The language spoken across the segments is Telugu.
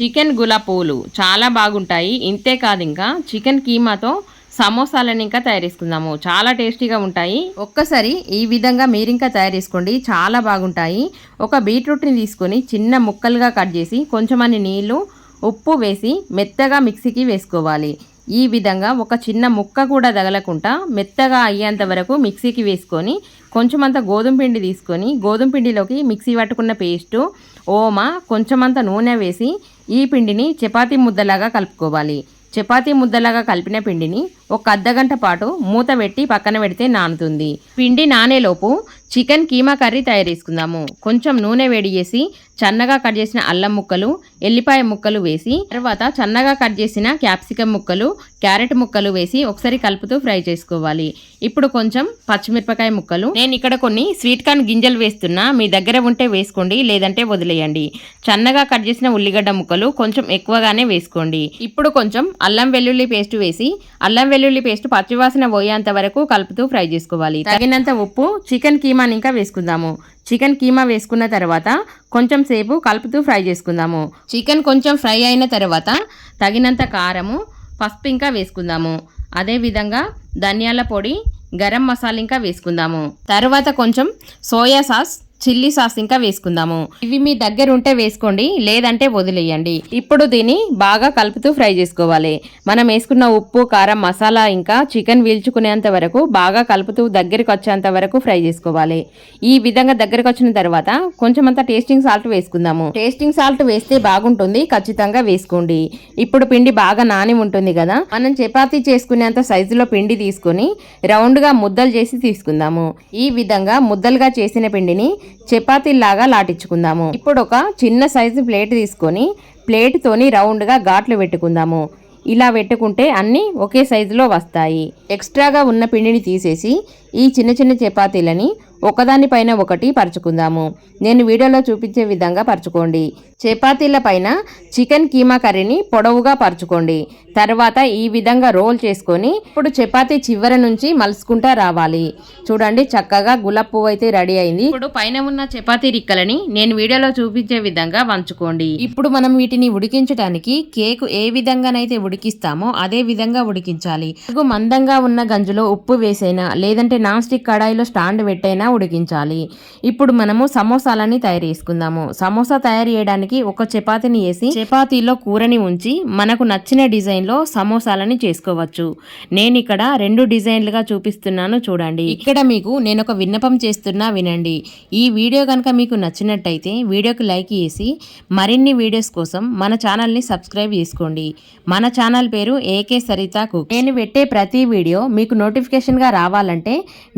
చికెన్ గులాబ్ చాలా బాగుంటాయి. ఇంతే కాదు ఇంకా చికెన్ కీమాతో సమోసాలను ఇంకా తయారు చేసుకుందాము. చాలా టేస్టీగా ఉంటాయి. ఒక్కసారి ఈ విధంగా మీరు ఇంకా తయారు చేసుకోండి. చాలా బాగుంటాయి. ఒక బీట్రూట్ని తీసుకొని చిన్న ముక్కలుగా కట్ చేసి కొంచెమని నీళ్ళు ఉప్పు వేసి మెత్తగా మిక్సీకి వేసుకోవాలి. ఈ విధంగా ఒక చిన్న ముక్క కూడా తగలకుండా మెత్తగా అయ్యేంత వరకు మిక్సీకి వేసుకొని కొంచెం అంత గోధుమ పిండి తీసుకొని గోధుమ పిండిలోకి మిక్సీ పట్టుకున్న పేస్టు ఓమ కొంచెమంత నూనె వేసి ఈ పిండిని చపాతీ ముద్దలాగా కలుపుకోవాలి. చపాతీ ముద్దలాగా కలిపిన పిండిని ఒక అర్ధగంట పాటు మూత పెట్టి పక్కన పెడితే నానుతుంది. పిండి నానేలోపు చికెన్ కీమా కర్రీ తయారు చేసుకుందాము కొంచెం నూనె వేడి చేసి చన్నగా కట్ చేసిన అల్లం ముక్కలు ఎల్లిపాయ ముక్కలు వేసి తర్వాత చన్నగా కట్ చేసిన క్యాప్సికమ్ ముక్కలు క్యారెట్ ముక్కలు వేసి ఒకసారి కలుపుతూ ఫ్రై చేసుకోవాలి. ఇప్పుడు కొంచెం పచ్చిమిరపకాయ ముక్కలు. నేను ఇక్కడ కొన్ని స్వీట్ కార్న్ గింజలు వేస్తున్నా. మీ దగ్గర ఉంటే వేసుకోండి లేదంటే వదిలేయండి. చన్నగా కట్ చేసిన ఉల్లిగడ్డ ముక్కలు కొంచెం ఎక్కువగానే వేసుకోండి. ఇప్పుడు కొంచెం అల్లం వెల్లుల్లి పేస్ట్ వేసి అల్లం వెల్లుల్లి పేస్ట్ పచ్చివాసన పోయేంత వరకు కలుపుతూ ఫ్రై చేసుకోవాలి. తగినంత ఉప్పు చికెన్ కీమా కీమాని ఇంకా వేసుకుందాము. చికెన్ కీమా వేసుకున్న తర్వాత కొంచెం సేపు కలుపుతూ ఫ్రై చేసుకుందాము. చికెన్ కొంచెం ఫ్రై అయిన తర్వాత తగినంత కారము పసుపు ఇంకా వేసుకుందాము. అదేవిధంగా ధనియాల పొడి గరం మసాలా ఇంకా వేసుకుందాము. తర్వాత కొంచెం సోయా సాస్ చిల్లీ సాస్ ఇంకా వేసుకుందాము. ఇవి మీ దగ్గర ఉంటే వేసుకోండి లేదంటే వదిలేయండి. ఇప్పుడు దీన్ని బాగా కలుపుతూ ఫ్రై చేసుకోవాలి. మనం వేసుకున్న ఉప్పు కారం మసాలా ఇంకా చికెన్ వీల్చుకునేంత వరకు బాగా కలుపుతూ దగ్గరికి వచ్చేంత వరకు ఫ్రై చేసుకోవాలి. ఈ విధంగా దగ్గరికి వచ్చిన తర్వాత కొంచెం అంత టేస్టింగ్ సాల్ట్ వేసుకుందాము. టేస్టింగ్ సాల్ట్ వేస్తే బాగుంటుంది ఖచ్చితంగా వేసుకోండి. ఇప్పుడు పిండి బాగా నాని ఉంటుంది కదా మనం చపాతీ చేసుకునేంత సైజులో పిండి తీసుకొని రౌండ్గా ముద్దలు చేసి తీసుకుందాము. ఈ విధంగా ముద్దలుగా చేసిన పిండిని చపాతీలాగా లాటించుకుందాము ఇప్పుడు ఒక చిన్న సైజు ప్లేట్ తీసుకొని ప్లేట్తోని రౌండ్గా ఘాట్లు పెట్టుకుందాము. ఇలా పెట్టుకుంటే అన్నీ ఒకే సైజులో వస్తాయి. ఎక్స్ట్రాగా ఉన్న పిండిని తీసేసి ఈ చిన్న చిన్న చపాతీలని ఒకదానిపైన ఒకటి పరుచుకుందాము. నేను వీడియోలో చూపించే విధంగా పరుచుకోండి. చపాతీల పైన చికెన్ కీమా కర్రీని పొడవుగా పరుచుకోండి. తర్వాత ఈ విధంగా రోల్ చేసుకొని ఇప్పుడు చపాతీ చివర నుంచి మలుసుకుంటా రావాలి. చూడండి చక్కగా గులాబ్ పువ్వు అయితే రెడీ అయింది. ఇప్పుడు పైన ఉన్న చపాతీ రిక్కలని నేను వీడియోలో చూపించే విధంగా వంచుకోండి. ఇప్పుడు మనం వీటిని ఉడికించడానికి కేక్ ఏ విధంగానైతే ఉడికిస్తామో అదే విధంగా ఉడికించాలి. మందంగా ఉన్న గంజులో ఉప్పు వేసైనా లేదంటే నాన్ స్టిక్ కడాయిలో స్టాండ్ పెట్టైనా ఉడికించాలి. ఇప్పుడు మనము సమోసాలని తయారు చేసుకుందాము. సమోసా తయారు చేయడానికి ఒక చపాతీని వేసి చపాతీలో కూరని ఉంచి మనకు నచ్చిన డిజైన్లో సమోసాలని చేసుకోవచ్చు. నేను ఇక్కడ రెండు డిజైన్లుగా చూపిస్తున్నాను చూడండి. ఇక్కడ మీకు నేను ఒక విన్నపం చేస్తున్నా వినండి. ఈ వీడియో కనుక మీకు నచ్చినట్టయితే వీడియోకి లైక్ చేసి మరిన్ని వీడియోస్ కోసం మన ఛానల్ని సబ్స్క్రైబ్ చేసుకోండి. మన ఛానల్ పేరు ఏకే సరితా కుక్. నేను పెట్టే ప్రతి వీడియో మీకు నోటిఫికేషన్గా రావాలంటే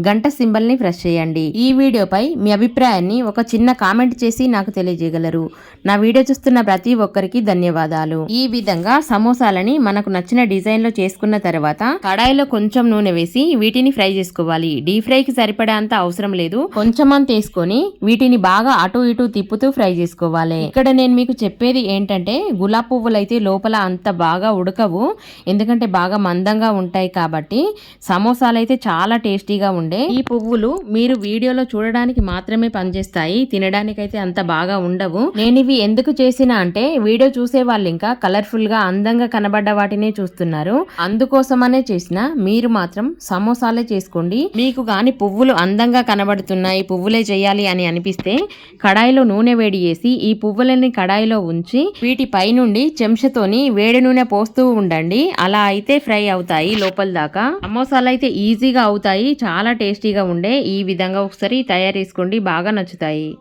గంట సింబల్ని ప్రెస్ చేయండి. ఈ వీడియోపై మీ అభిప్రాయాన్ని ఒక చిన్న కామెంట్ చేసి నాకు తెలియజేయగలరు. నా వీడియో చూస్తున్న ప్రతి ఒక్కరికి ధన్యవాదాలు. ఈ విధంగా సమోసాలని మనకు నచ్చిన డిజైన్లో చేసుకున్న తర్వాత కడాయిలో కొంచెం నూనె వేసి వీటిని ఫ్రై చేసుకోవాలి. డీప్ ఫ్రైకి సరిపడేంత అవసరం లేదు. కొంచెం అంత వేసుకొని వీటిని బాగా అటు ఇటు తిప్పుతూ ఫ్రై చేసుకోవాలి. ఇక్కడ నేను మీకు చెప్పేది ఏంటంటే గులాబ్ పువ్వులు అయితే లోపల అంత బాగా ఉడకవు. ఎందుకంటే బాగా మందంగా ఉంటాయి కాబట్టి సమోసాలు అయితే చాలా టేస్టీగా ఉండే. ఈ పువ్వులు మీరు వీడియోలో చూడడానికి మాత్రమే పనిచేస్తాయి. తినడానికైతే అంత బాగా ఉండవు. నేను ఇవి ఎందుకు చేసినా అంటే వీడియో చూసే వాళ్ళు ఇంకా కలర్ఫుల్గా అందంగా కనబడ్డ వాటినే చూస్తున్నారు. అందుకోసమనే చేసిన. మీరు మాత్రం సమోసాలే చేసుకోండి. మీకు గాని పువ్వులు అందంగా కనబడుతున్నాయి పువ్వులే చేయాలి అని అనిపిస్తే కడాయిలో నూనె వేడి చేసి ఈ పువ్వులని కడాయిలో ఉంచి వీటి పైనుండి చెంచతోని వేడి నూనె పోస్తూ ఉండండి. అలా అయితే ఫ్రై అవుతాయి లోపల దాకా. సమోసాలు అయితే ఈజీగా అవుతాయి చాలా టేస్టీగా ఉండే. ఈ విధంగా ఒకసారి తయారు చేసుకోండి బాగా నచ్చుతాయి.